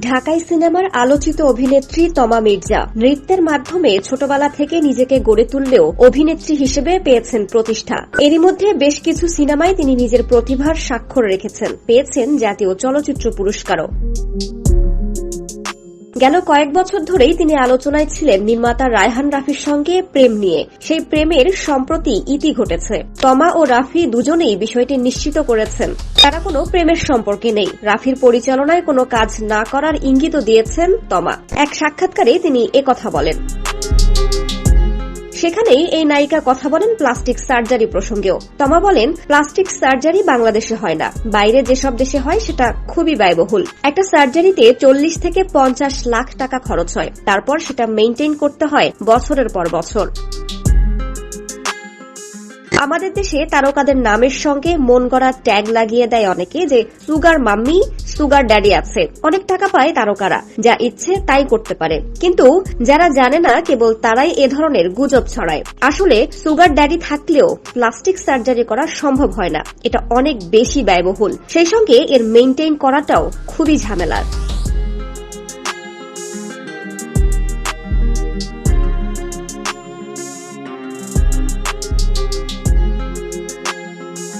ঢাকাই সিনেমার আলোচিত অভিনেত্রী তমা মির্জা নৃত্যের মাধ্যমে ছোটবেলা থেকে নিজেকে গড়ে তুললেও অভিনেত্রী হিসেবে পেয়েছেন প্রতিষ্ঠা। এরই মধ্যে বেশ কিছু সিনেমায় তিনি নিজের প্রতিভার স্বাক্ষর রেখেছেন। পেয়েছেন জাতীয় চলচ্চিত্র পুরস্কারও। গেল কয়েক বছর ধরেই তিনি আলোচনায় ছিলেন নির্মাতা রায়হান রাফির সঙ্গে প্রেম নিয়ে। সেই প্রেমের সম্প্রতি ইতি ঘটেছে। তমা ও রাফি দুজনেই বিষয়টি নিশ্চিত করেছেন। তারা কোনো প্রেমের সম্পর্কে নেই। রাফির পরিচালনায় কোনো কাজ না করার ইঙ্গিতও দিয়েছেন তমা। এক সাক্ষাৎকারে তিনি একথা বলেন। সেখানেই এই নায়িকা কথা বলেন প্লাস্টিক সার্জারি প্রসঙ্গেও। তমা বলেন, প্লাস্টিক সার্জারি বাংলাদেশে হয় না। বাইরে যেসব দেশে হয়, সেটা খুবই ব্যয়বহুল। একটা সার্জারিতে চল্লিশ থেকে পঞ্চাশ লাখ টাকা খরচ হয়। তারপর সেটা মেনটেন করতে হয় বছরের পর বছর। আমাদের দেশে তারকাদের নামের সঙ্গে মন গড়া ট্যাগ লাগিয়ে দেয় অনেকে যে সুগার মাম্মি, সুগার ড্যাডি আছে। অনেক টাকা পায় তারকারা, যা ইচ্ছে তাই করতে পারে। কিন্তু যারা জানে না, কেবল তারাই এ ধরনের গুজব ছড়ায়। আসলে সুগার ড্যাডি থাকলেও প্লাস্টিক সার্জারি করা সম্ভব হয় না। এটা অনেক বেশি ব্যয়বহুল। সেই সঙ্গে এর মেইনটেইন করাটাও খুবই ঝামেলার।